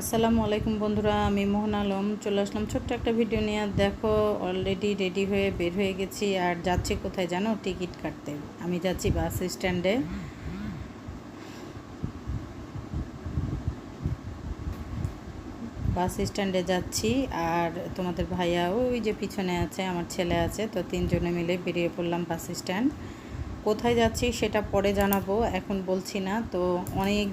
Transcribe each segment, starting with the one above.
আসসালামু আলাইকুম বন্ধুরা, আমি মোহন আলম। চলে আসলাম ছোট্ট একটা ভিডিও নিয়ে। দেখো অলরেডি রেডি হয়ে বের হয়ে গেছি। আর যাচ্ছি কোথায় জানো? টিকিট কাটতে। আমি যাচ্ছি বাস স্ট্যান্ডে। বাস স্ট্যান্ডে যাচ্ছি। আর তোমাদের ভাইয়া ওই যে পিছনে আছে, আমার ছেলে আছে, তো তিনজনে মিলে বেরিয়ে পড়লাম বাস স্ট্যান্ড। কোথায় যাচ্ছি সেটা পরে জানাব, এখন বলছি না। তো অনেক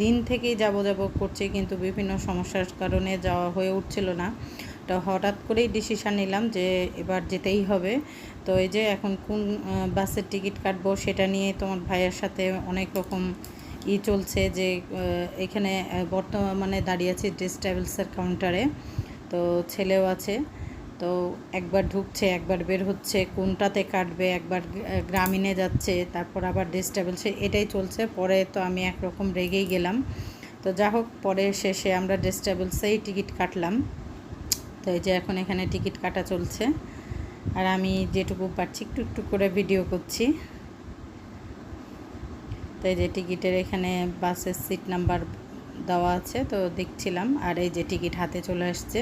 দিন থেকেই যাব যাব করছি কিন্তু বিভিন্ন সমস্যার কারণে যাওয়া হয়ে উঠছিল না। তো হঠাৎ করেই ডিসিশান নিলাম যে এবার যেতেই হবে। তো এই যে এখন কোন বাসের টিকিট কাটবো সেটা নিয়ে তোমার ভাইয়ের সাথে অনেক রকম ই চলছে যে এখানে বর্তমানে দাঁড়িয়ে আছি ড্রেস ট্রাভেলসের কাউন্টারে তো ছেলেও আছে। তো একবার ঢুকছে, একবার বের হচ্ছে, কোনটাতে কাটবে, একবার গ্রামীণে যাচ্ছে, তারপর আবার ডিস্টার্বেন্সে এটাই চলছে। পরে তো আমি একরকম রেগেই গেলাম। তো যা হোক, পরে শেষে আমরা ডিস্টার্বেন্সেই টিকিট কাটলাম। তো এই যে এখন এখানে টিকিট কাটা চলছে। আর আমি যেটুকু পারছি, একটু একটু করে ভিডিও করছি। তো এই যে টিকিটের এখানে বাসের সিট নাম্বার দেওয়া আছে, তো দেখছিলাম। আর এই যে টিকিট হাতে চলে আসছে।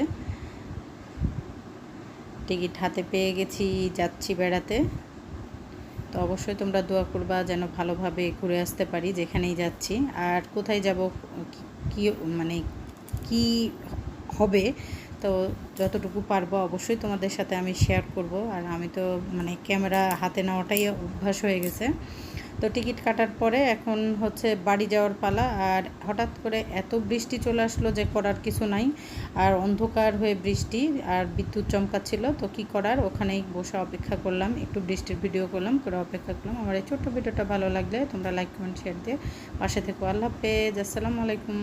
টিকিট হাতে পেয়ে গেছি, যাচ্ছি বেড়াতে। তো অবশ্যই তোমরা দোয়া করবা যেন ভালোভাবে ঘুরে আসতে পারি যেখানেই যাচ্ছি। আর কোথায় যাব, কি মানে কি হবে, তো যতটুকু পারব অবশ্যই তোমাদের সাথে আমি শেয়ার করব। আর আমি তো মানে ক্যামেরা হাতে নেওয়াটাই অভ্যাস হয়ে গেছে। তো টিকিট কাটার পরে এখন হচ্ছে বাড়ি যাওয়ার পালা আর হঠাৎ করে এত বৃষ্টি চলে আসলো যে করার কিছু নাই। আর অন্ধকার হয়ে বৃষ্টি আর বিদ্যুৎ চমকাচ্ছিল, তো কি করার? ওখানেই বসে অপেক্ষা করলাম, একটু বৃষ্টির ভিডিও করলাম, করে অপেক্ষা করলাম। আমার এই ছোট্ট ভিডিওটা ভালো লাগলে তোমরা লাইক কমেন্ট শেয়ার দিয়ে পাশে থেকো। আল্লাহ পেজ আসসালামু আলাইকুম।